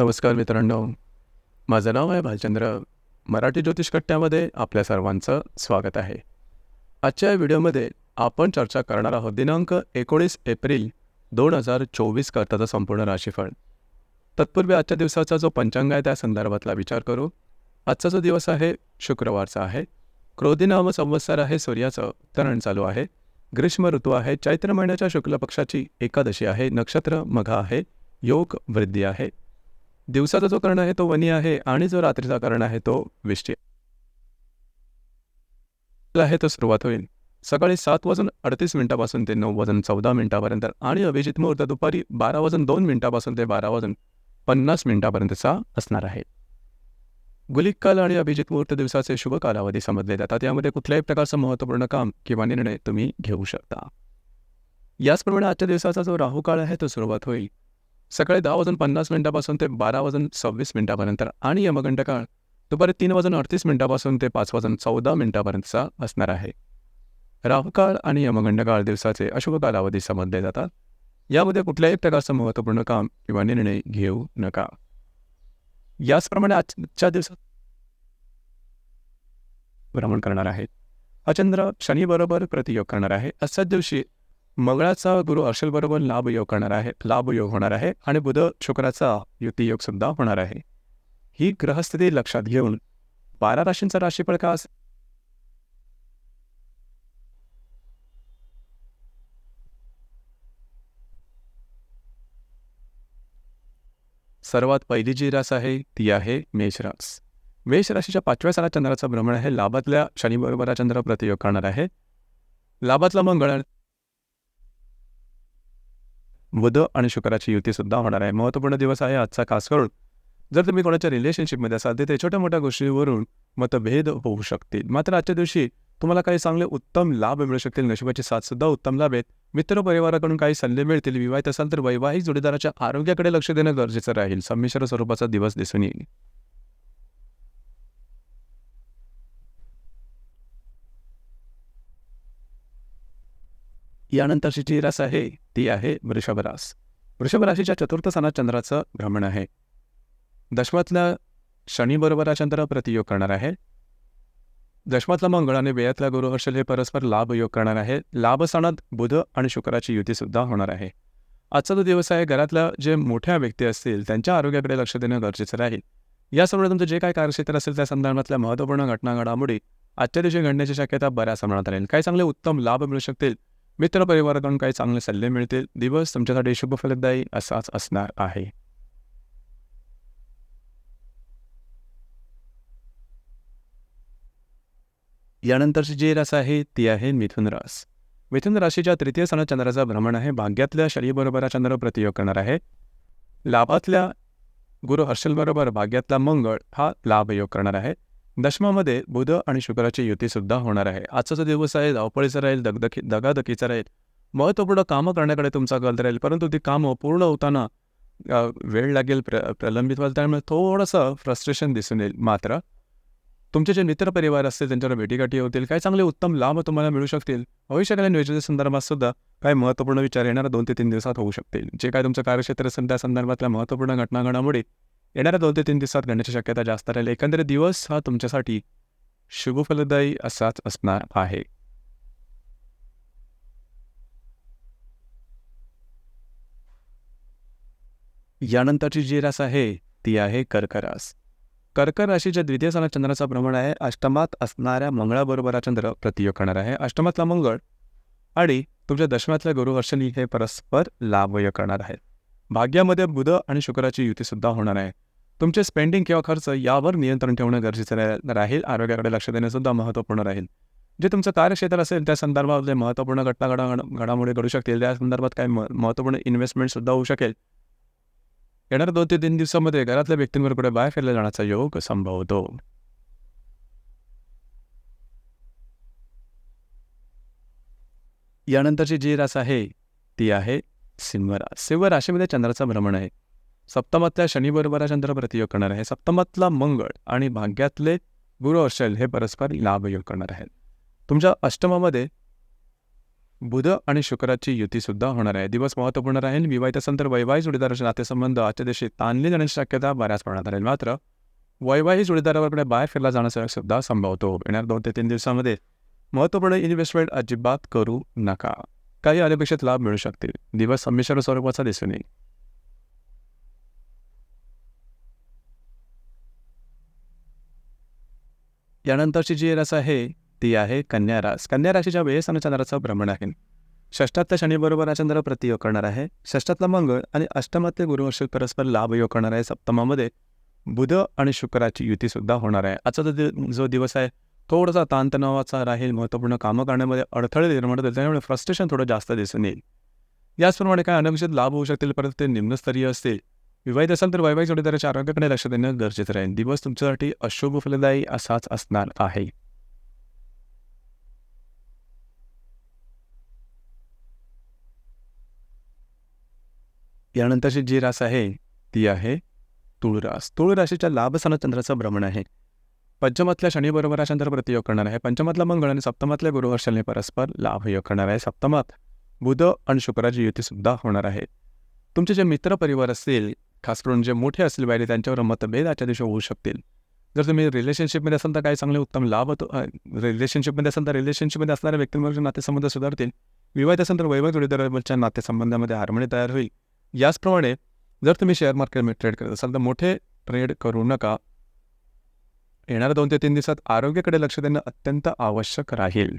नमस्कार मित्रांनो. माझं नाव आहे भालचंद्र. मराठी ज्योतिष कट्ट्यामध्ये आपल्या सर्वांचं स्वागत आहे. आजच्या या व्हिडिओमध्ये आपण चर्चा करणार आहोत दिनांक एकोणीस एप्रिल दोन हजार चोवीस करताचा संपूर्ण राशीफळ. तत्पूर्वी आजच्या दिवसाचा जो पंचांग आहे त्या संदर्भातला विचार करू. आजचा जो दिवस आहे शुक्रवारचा आहे. क्रोधी नाम संवत्सर आहे सूर्याचं तरण चालू आहे. ग्रीष्म ऋतू आहे चैत्र महिन्याच्या शुक्ल पक्षाची एकादशी आहे नक्षत्र मघा आहे योग वृद्धी आहे. दिवसाचा जो कर्ण आहे तो वनी आहे आणि जो रात्रीचा कर्ण आहे तो विष्टी. आहे तो सुरुवात होईल. सकाळी सात वाजून अडतीस मिनिटापासून ते नऊ वाजून चौदा मिनिटापर्यंत आणि अभिजित मुहूर्त दुपारी बारा वाजून दोन मिनिटापासून ते बारा वाजून पन्नास मिनिटापर्यंतचा असणार आहे. गुलिक काल आणि अभिजित मुहूर्त दिवसाचे शुभ कालावधी समजले जातात. यामध्ये कुठल्याही प्रकारचं महत्त्वपूर्ण काम किंवा निर्णय तुम्ही घेऊ शकता. याचप्रमाणे आजच्या दिवसाचा जो राहू काळ आहे तो सुरुवात होईल. सकाळी दहा वाजून पन्नास मिनिटापासून ते बारा वाजून सव्वीस मिनिटापर्यंत आणि यमगंड काळ दुपारी तीन वाजून अडतीस मिनिटापासून ते पाच वाजून चौदा मिनिटापर्यंतचा असणार आहे. राहुकाळ आणि यमगंड काळ दिवसाचे अशुभ कालावधी समजले जातात. यामध्ये कुठल्याही प्रकारचं महत्त्वपूर्ण काम किंवा निर्णय घेऊ नका. याचप्रमाणे आजच्या दिवसात भ्रमण करणार आहेत. अचंद्र शनीबरोबर प्रतियोग करणार आहे. अशाच दिवशी मंगळाचा गुरु बरोबर लाभ योग करणार आहे लाभ योग होणार आहे आणि बुध शुक्राचा युतीयोग सुद्धा होणार आहे. ही ग्रहस्थिती लक्षात घेऊन बारा राशींचा राशीफळ का असेल? सर्वात पहिली जी रास आहे ती आहे मेषरास मेष राशीच्या पाचव्या साला चंद्राचा भ्रमण आहे लाभातल्या शनीबरोबर चंद्र प्रतियोग करणार आहे. लाभातला मंगळ बुध आणि शुक्राची युती सुद्धा होणार आहे. महत्त्वपूर्ण दिवस आहे आजचा खास करून. जर तुम्ही कोणाच्या रिलेशनशिपमध्ये असाल तर ते छोट्या मोठ्या गोष्टीवरून मतभेद होऊ शकतील. मात्र आजच्या दिवशी तुम्हाला काही चांगले उत्तम लाभ मिळू शकतील. नशिबाची साथसुद्धा उत्तम लाभ आहेत. मित्र परिवाराकडून काही सल्ले मिळतील. विवाहित असाल तर वैवाहिक जोडीदाराच्या आरोग्याकडे लक्ष देणं गरजेचं राहील. संमिश्र स्वरूपाचा दिवस दिसून येईल. यानंतरची जी रास आहे ती आहे वृषभरास वृषभ राशीच्या चतुर्थ स्थानात चंद्राचं भ्रमण आहे. दशमातला शनीबरोबर चंद्र प्रतियोग करणार आहे. दशमातला मंगळ आणि वेयातला गुरु हर्षल हे परस्पर लाभ योग करणार आहे. लाभ स्थानात बुध आणि शुक्राची युतीसुद्धा होणार आहे. आजचा जो दिवस आहे घरातल्या जे मोठ्या व्यक्ती असतील त्यांच्या आरोग्याकडे लक्ष देणं गरजेचं राहील. यासमोर तुमचं जे काय कार्यक्षेत्र असेल त्या संदर्भातल्या महत्त्वपूर्ण घटना घडामोडी आजच्या दिवशी घडण्याची शक्यता बऱ्याच प्रमाणात राहील. काही चांगले उत्तम लाभ मिळू शकतील मित्रपरिवाराकडून काही चांगले सल्ले मिळतील. दिवस तुमच्यासाठी शुभ फलदायी असाच असणार आहे. यानंतरची जी रास आहे ती आहे मिथुन रास. मिथुन राशीच्या तृतीय सण चंद्राचा भ्रमण आहे. भाग्यातल्या शरीबरोबर चंद्र प्रतियोग करणार आहे. लाभातल्या गुरु हर्षलबरोबर भाग्यातला मंगळ हा लाभ योग करणार आहे. दशमामध्ये बुध आणि शुक्राची युतीसुद्धा होणार आहे. आजचा जो दिवस आहे धावपळीचा राहील दगदकी दगादकीचा राहील. महत्त्वपूर्ण कामं करण्याकडे तुमचा कल राहील परंतु ती कामं पूर्ण होताना वेळ लागेल प्र प्रलंबित व्हाल त्यामुळे थोडंसं फ्रस्ट्रेशन दिसून येईल मात्र. तुमचे जे मित्रपरिवार असतील त्यांच्यावर भेटीगाठी होतील काही चांगले उत्तम लाभ तुम्हाला मिळू शकतील. भविष्याकालीन नियोजनाच्या संदर्भात सुद्धा काही महत्त्वपूर्ण विचार येणाऱ्या दोन ते तीन दिवसात होऊ शकतील. जे काय तुमचं कार्यक्षेत्र असेल त्या संदर्भातल्या महत्त्वपूर्ण घटना घडामोडी येणाऱ्या दोन ते तीन दिवसात घडण्याची शक्यता जास्त राहील. एकंदरीत दिवस हा तुमच्यासाठी शुभफलदायी असाच असणार आहे. यानंतरची जी रास आहे ती आहे कर्करास. कर्क राशीच्या द्वितीय स्थानात चंद्राचा भ्रमण आहे अष्टमात असणाऱ्या मंगळाबरोबर चंद्र प्रतियोग करणार आहे. अष्टमातला मंगळ आणि तुमच्या दशमातल्या गुरुहर्षणी हे परस्पर लाभय करणार आहेत. भाग्यामध्ये बुध आणि शुक्राची युतीसुद्धा होणार आहे. तुमचे स्पेंडिंग किंवा खर्च यावर नियंत्रण ठेवणं गरजेचं राहील. आरोग्याकडे लक्ष देणं सुद्धा महत्त्वपूर्ण राहील. जे तुमचं कार्यक्षेत्र असेल त्या संदर्भातले महत्त्वपूर्ण घटना घडा घडामोडी घडू शकतील त्या संदर्भात काही महत्त्वपूर्ण इन्व्हेस्टमेंटसुद्धा होऊ शकेल. येणाऱ्या दोन ते तीन दिवसामध्ये घरातल्या व्यक्तींवर कुठे बाहेर फिरला जाण्याचा योग संभवतो. यानंतरची जी रास आहे ती आहे सिंहरास सिंह राशीमध्ये चंद्राचा भ्रमण आहे. सप्तमातल्या शनिबरोबर चंद्र प्रतियोग करणार आहे. सप्तमातला मंगळ आणि भाग्यातले गुरु अशल हे परस्पर लाभ योग करणार आहेत. तुमच्या अष्टमामध्ये बुध आणि शुक्राची युतीसुद्धा होणार आहे. दिवस महत्त्वपूर्ण राहील. विवाहित असेल तर वैवाहिक जोडीदाराचे नातेसंबंध आजच्या दिवशी ताणले जाण्याची शक्यता बऱ्याच प्रमाणात राहील. मात्र वैवाहिक जोडीदाराकडे बाहेर फिरला जाण्याचा सुद्धा संभवतो. येणार दोन ते तीन दिवसामध्ये महत्त्वपूर्ण इन्व्हेस्टमेंट अजिबात करू नका. काही अनपेक्षित लाभ मिळू शकतील. दिवस संमिश्र स्वरूपाचा दिसून येईल यानंतरची जी रास आहे ती आहे कन्या रास. कन्या राशीच्या वेळेस आणि चंद्राचं भ्रमण आहे. षष्ठातल्या शनीबरोबर हा चंद्र प्रतियोग करणार आहे. षष्ठातला मंगळ आणि अष्टमातले गुरुवर्ष परस्पर लाभ योग करणार आहे. सप्तमामध्ये बुध आणि शुक्राची युतीसुद्धा होणार आहे. आजचा जो दिवस आहे थोडासा ताणतणावाचा राहील महत्त्वपूर्ण कामं करण्यामध्ये अडथळे निर्माण होतील त्यामुळे फ्रस्ट्रेशन थोडं जास्त दिसून येईल. याचप्रमाणे काय अनपेक्षित लाभ होऊ शकतील परंतु ते निम्नस्तरीय असतील. विवाहित असेल तर वैवाहिक जोडीदाराच्या आरोग्याकडे लक्ष देणं गरजेचं राहील. दिवस तुमच्यासाठी अशुभ फलदायी असाच असणार आहे. यानंतरची जी रास आहे ती आहे तुळ रास तुळ राशीच्या लाभस्थानात चंद्राचं भ्रमण आहे. पंचमातल्या शनीबरोबर हा चंद्र प्रतियोग करणार आहे. पंचमातला मंगळ आणि सप्तमातल्या गुरुवर्षाने परस्पर लाभ योग करणार आहे. सप्तमात बुध आणि शुक्राची युतीसुद्धा होणार आहे. तुमचे जे मित्र परिवार असतील खास करून जे मोठे असतील बाहेर त्यांच्यावर मतभेद आजच्या दिवशी होऊ शकतील. जर तुम्ही रिलेशनशिपमध्ये असाल तर काही चांगले उत्तम लाभ होतो. रिलेशनशिपमध्ये असाल तर रिलेशनशिपमध्ये असणाऱ्या व्यक्तींबरोबर नातेसंबंध सुधारतील. विवाहित असेल तर वैवाहिक जोडीदाराबरोबरच्या नातेसंबंधामध्ये हार्मोनी तयार होईल. याचप्रमाणे जर तुम्ही शेअर मार्केटमध्ये ट्रेड करत असाल तर मोठे ट्रेड करू नका. येणाऱ्या दोन ते तीन दिवसात आरोग्याकडे लक्ष देणं अत्यंत आवश्यक राहील.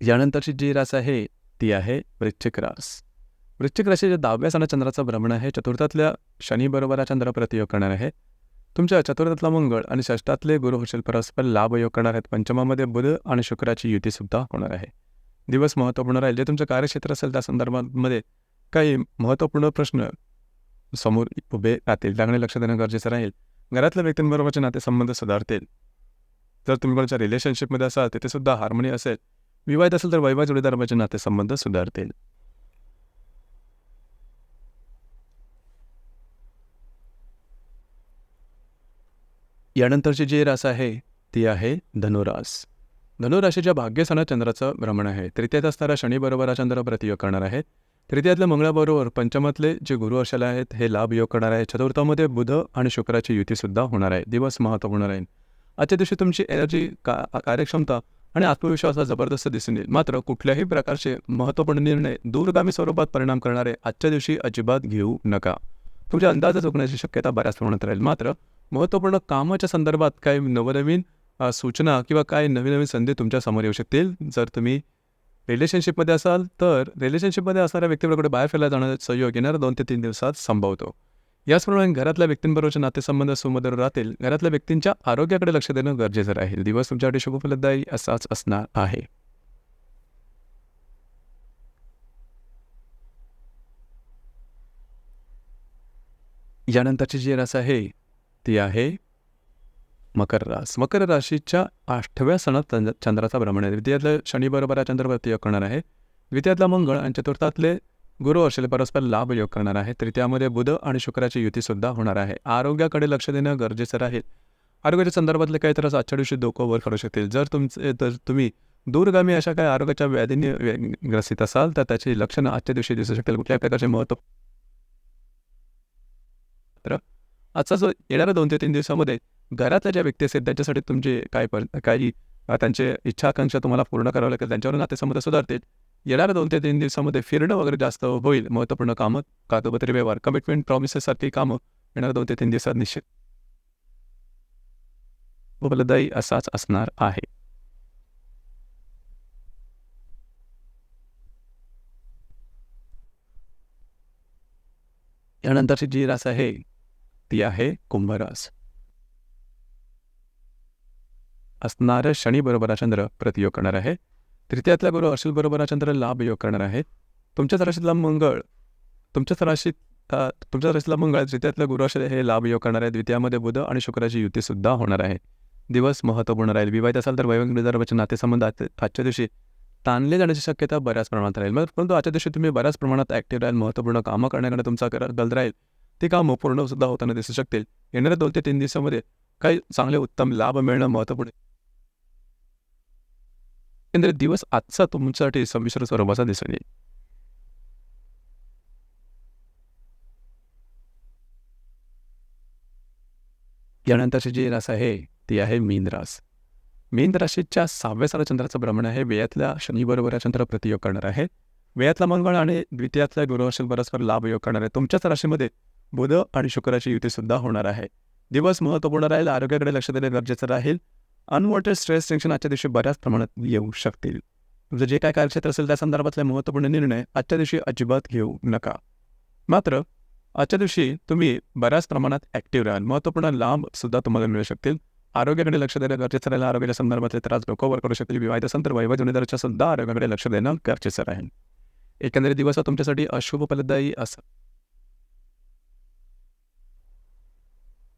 यानंतरची जी रास आहे ती आहे वृश्चिक रास. वृश्चिक राशीच्या दहाव्या सणा चंद्राचं भ्रमण आहे. चतुर्थातल्या शनीबरोबर हा चंद्र प्रतियोग करणार आहे. तुमच्या चतुर्थातला मंगळ आणि षष्ठातले गुरु होशील परस्पर लाभ योग करणार आहेत. पंचमामध्ये बुध आणि शुक्राची युतीसुद्धा होणार आहे. दिवस महत्त्वपूर्ण राहील. जे तुमचं कार्यक्षेत्र असेल त्या संदर्भामध्ये काही महत्त्वपूर्ण प्रश्न समोर उभे राहतील त्याकडे लक्ष देणं गरजेचं राहील. घरातल्या व्यक्तींबरोबरचे नातेसंबंध सुधारतील. जर तुम्ही कोणाच्या रिलेशनशिपमध्ये असाल तिथे सुद्धा हार्मोनी असेल. विवाहित असेल तर वैवाहिक जोडीदाराचे नातेसंबंध सुधारतील. यानंतरची जी रास आहे ती आहे धनुरास. धनुराशीच्या भाग्यस्थानात चंद्राचं भ्रमण आहे. तृतीयात असणारा शनीबरोबर हा चंद्र प्रतियोग करणार आहे. तृतीयातल्या मंगळाबरोबर पंचमातले जे गुरुवर्षाला आहेत हे लाभ योग करणार आहे चतुर्थामध्ये बुध आणि शुक्राची युतीसुद्धा होणार आहे. दिवस महत्त्वपूर्ण राहील. आजच्या दिवशी तुमची एनर्जी का कार्यक्षमता आणि आत्मविश्वास हा जबरदस्त दिसून येईल. मात्र कुठल्याही प्रकारचे महत्त्वपूर्ण निर्णय दूरगामी स्वरूपात परिणाम करणारे आजच्या दिवशी अजिबात घेऊ नका. तुमच्या अंदाज चुकण्याची शक्यता बऱ्याच प्रमाणात राहील. मात्र महत्त्वपूर्ण कामाच्या संदर्भात काही नवनवीन सूचना किंवा काही नवीन नवीन संधी तुमच्यासमोर येऊ शकतील. जर तुम्ही रिलेशनशिपमध्ये असाल तर रिलेशनशिपमध्ये असणाऱ्या व्यक्तीबरोबर बाहेर फिरायला जाण्याचा सहयोग येणार दोन ते तीन दिवसात संभवतो. याचप्रमाणे घरातल्या व्यक्तींबरोबरचे नातेसंबंध सुमधुर राहतील. घरातल्या व्यक्तींच्या आरोग्याकडे लक्ष देणं गरजेचं राहील. दिवस तुमच्यासाठी शुभफलदायी असाच असणार आहे. यानंतरची जी रास आहे ती आहे मकर रास. मकर राशीच्या आठव्या सणात चंद्राचा भ्रमण आहे. द्वितीयातलं शनीबरोबर हा चंद्र योग करणार आहे. द्वितीयातला मंगळ आणि चतुर्थातले गुरु वर्षाले परस्पर लाभ योग करणार आहे. तृतीयामध्ये बुध आणि शुक्राची युतीसुद्धा होणार आहे. आरोग्याकडे लक्ष देणं गरजेचं राहील. आरोग्याच्या संदर्भातले काही त्रास आजच्या दिवशी डोकं वर करू शकतील. जर तुमचे तर तुम्ही दूरगामी अशा काही आरोग्याच्या व्याधीने ग्रसित असाल तर त्याची लक्षणं आजच्या दिवशी दिसू शकतील. कुठल्या प्रकारचे महत्त्व तर आजचा जो येणाऱ्या दोन ते तीन दिवसामध्ये घरातल्या ज्या व्यक्ती असतील त्यांच्यासाठी तुमचे काय पर काही त्यांचे इच्छा आकांक्षा तुम्हाला पूर्ण करावं लागेल त्यांच्यावर नातेसंबंध सुधारतील. येणाऱ्या दोन ते तीन दिवसामध्ये फिरणं वगैरे जास्त होईल महत्त्वपूर्ण कामं कागदपत्रे व्यवहार कमिटमेंट प्रॉमिसेससारखी कामं येणाऱ्या दोन ते तीन दिवसात निश्चित. उपलब्धही असाच असणार आहे. यानंतरची जी रास आहे ती आहे कुंभरास. असणारं शनीबरोबर चंद्र प्रतियोग करणार आहे. तृतीयातला गुरु अश्विल बरोबर चंद्र लाभ योग करणार आहे. तुमच्याच राशीतला मंगळ तुमच्याच राशीत तुमच्याच राशीतला मंगळ तृतीयातला गुरु असेल हे लाभ योग करणार आहे. द्वितीयामध्ये बुध आणि शुक्राची युतीसुद्धा होणार आहे. दिवस महत्त्वपूर्ण राहील. विवाहित असाल तर वैवाहिक विदर्भाचे नातेसंबंध आजच्या दिवशी ताणले जाण्याची शक्यता बऱ्याच प्रमाणात राहील. मग परंतु आजच्या दिवशी तुम्ही बऱ्याच प्रमाणात ॲक्टिव्ह राहील. महत्त्वपूर्ण कामं करण्याकडे तुमचा कर- कल राहील. ती कामं पूर्णसुद्धा होताना दिसू शकतील. येणाऱ्या दोन ते तीन दिवसामध्ये काही चांगले उत्तम लाभ मिळणं महत्त्वपूर्ण एकंदरीत दिवस आजचा तुमच्यासाठी संमिश्र स्वरूपाचा दिसून येईल. यानंतरची जी रास आहे ती आहे मीन रास. मीन राशीच्या सहाव्या साला चंद्राचं भ्रमण आहे. वेयातल्या शनीबरोबर या चंद्र प्रतियोग करणार आहे. वेयातला मंगळ आणि द्वितीयातल्या गुरुवर्षात परस्पर लाभ योग करणार आहे. तुमच्याच राशीमध्ये बुध आणि शुक्राची युतीसुद्धा होणार आहे. दिवस महत्त्वपूर्ण राहील. आरोग्याकडे लक्ष देणे गरजेचं राहील. अनवॉन्टेड स्ट्रेस टेन्शन आजच्या दिवशी बऱ्याच प्रमाणात येऊ शकतील. तुमचं जे काय कार्यक्षेत्र असेल त्या संदर्भातले महत्त्वपूर्ण निर्णय आजच्या दिवशी अजिबात घेऊ नका. मात्र आजच्या दिवशी तुम्ही बऱ्याच प्रमाणात ॲक्टिव्ह राहाल. महत्त्वपूर्ण लांबसुद्धा सुद्धा तुम्हाला मिळू शकतील. आरोग्याकडे लक्ष देणं गरजेचं राहील. आरोग्याच्या संदर्भातले त्रास डोकोवर करू शकतील. विवाहित असेल तर वैवाहिक सुद्धा आरोग्याकडे लक्ष देणं गरजेचं राहील. एकंदरीत दिवस हा तुमच्यासाठी अशुभ फलदायी असा.